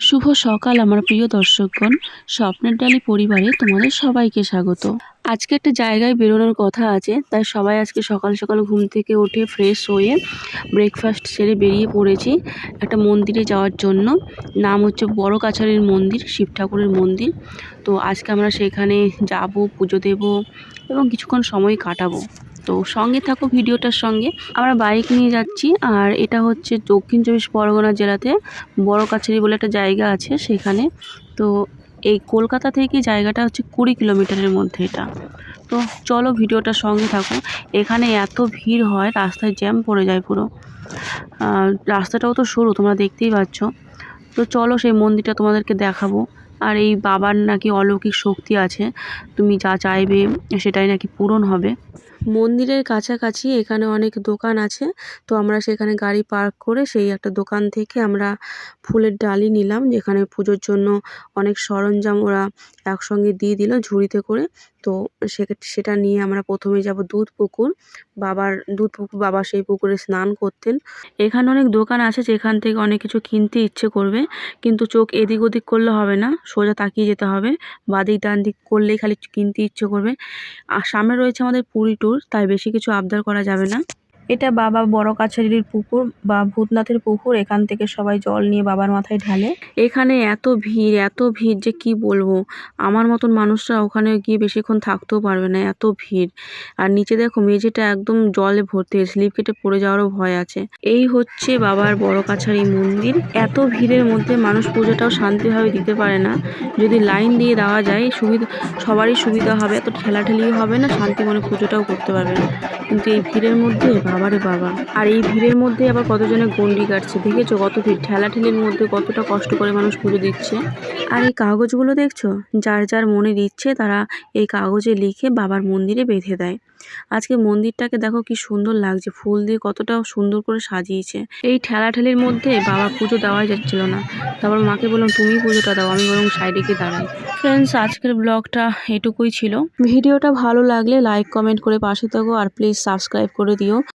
শুভ সকাল, আমার প্রিয় দর্শকগণ। স্বপ্নের ডালি পরিবারে তোমাদের সবাইকে স্বাগত। আজকে একটা জায়গায় বেরোনোর কথা আছে, তাই সবাই আজকে সকাল সকাল ঘুম থেকে উঠে ফ্রেশ হয়ে ব্রেকফাস্ট সেরে বেরিয়ে পড়েছি একটা মন্দিরে যাওয়ার জন্য। নাম হচ্ছে বড় কাছারির মন্দির, শিব ঠাকুরের মন্দির। তো আজকে আমরা সেখানে যাব, পুজো দেব এবং কিছুক্ষণ সময় কাটাবো। তো সঙ্গে থাকো ভিডিওটার সঙ্গে। আমরা বাইক নিয়ে যাচ্ছি, আর এটা হচ্ছে দক্ষিণ চব্বিশ পরগনা জেলাতে বড় কাছারি বলে একটা জায়গা আছে সেখানে। তো এই কলকাতা থেকে জায়গাটা হচ্ছে কুড়ি কিলোমিটারের মধ্যে এটা। তো চলো ভিডিওটার সঙ্গে থাকো। এখানে এত ভিড় হয়, রাস্তায় জ্যাম পড়ে যায় পুরো। রাস্তাটাও তো সরু, তোমরা দেখতেই পাচ্ছ। তো চলো সেই মন্দিরটা তোমাদেরকে দেখাবো। আর এই বাবার নাকি অলৌকিক শক্তি আছে, তুমি যা চাইবে সেটাই নাকি পূরণ হবে। মন্দিরের কাছাকাছি এখানে অনেক দোকান আছে, তো আমরা সেখানে গাড়ি পার্ক করে সেই একটা দোকান থেকে আমরা ফুলের ডালি নিলাম, যেখানে পুজোর জন্য অনেক সরঞ্জাম ওরা একসঙ্গে দিয়ে দিল ঝুড়িতে করে। তো সেটা নিয়ে আমরা প্রথমে যাব দুধ পুকুর। বাবার, দুধ পুকুর, বাবা সেই পুকুরে স্নান করতেন। এখানে অনেক দোকান আছে যেখান থেকে অনেক কিছু কিনতে ইচ্ছে করবে। কিন্তু চোখ এদিক ওদিক করলে হবে না, সোজা তাকিয়ে যেতে হবে। বাদিক ডান দিক করলেই খালি কিনতে ইচ্ছে করবে। আর সামনে রয়েছে আমাদের পুরী ট্যুর তাই বেশি কিছু আবদার করা যাবে না। এটা বাবা বড় কাছারির পুকুর বা ভূতনাথের পুকুর, এখান থেকে সবাই জল নিয়ে বাবার মাথায় ঢালে। এখানে এত ভিড় এত ভিড় যে কি বলব? আমার মতন মানুষরা ওখানে গিয়ে বেশিক্ষণ থাকতেও পারবে না, এত ভিড়। আর নিচে দেখো মেঝেটা একদম জলে ভর্তি স্লিপ কেটে পড়ে যাওয়ারও ভয় আছে। এই হচ্ছে বাবার বড় কাছারি মন্দির। এত ভিড়ের মধ্যে মানুষ পুজোটাও শান্তিভাবে দিতে পারে না। যদি লাইন দিয়ে দেওয়া যায়, সুবিধা, সবারই সুবিধা হবে, এত ঠেলাঠেলিও হবে না, শান্তি মনে পুজোটাও করতে পারবে না। কিন্তু এই ভিড়ের মধ্যে বাবারে বাবা। আর এই ভিড়ের মধ্যে আবার কতজনে গন্ডি কাটছে, দেখেছ? কত ভিড়। ঠেলাঠেলির মধ্যে কতটা কষ্ট করে মানুষ পুজো দিচ্ছে। আর এই কাগজগুলো দেখছ? যার যার মনের ইচ্ছে তারা এই কাগজে লিখে বাবার মন্দিরে বেঁধে দেয়। আজকে মন্দিরটাকে দেখো কি সুন্দর লাগছে। ফুল দিয়ে কতটা সুন্দর করে সাজিয়েছে। এই ঠেলাঠেলির মধ্যে বাবা পুজো দেওয়াই যাচ্ছিল না। তারপর মাকে বললাম, তুমি পুজোটা দাও, আমি বরং সাইডে গিয়ে দাঁড়াই। ফ্রেন্ডস আজকের ব্লগটা এটুকুই ছিল। ভিডিওটা ভালো লাগলে লাইক কমেন্ট করে পাশে থাকো। আর প্লিজ সাবস্ক্রাইব করে দিও।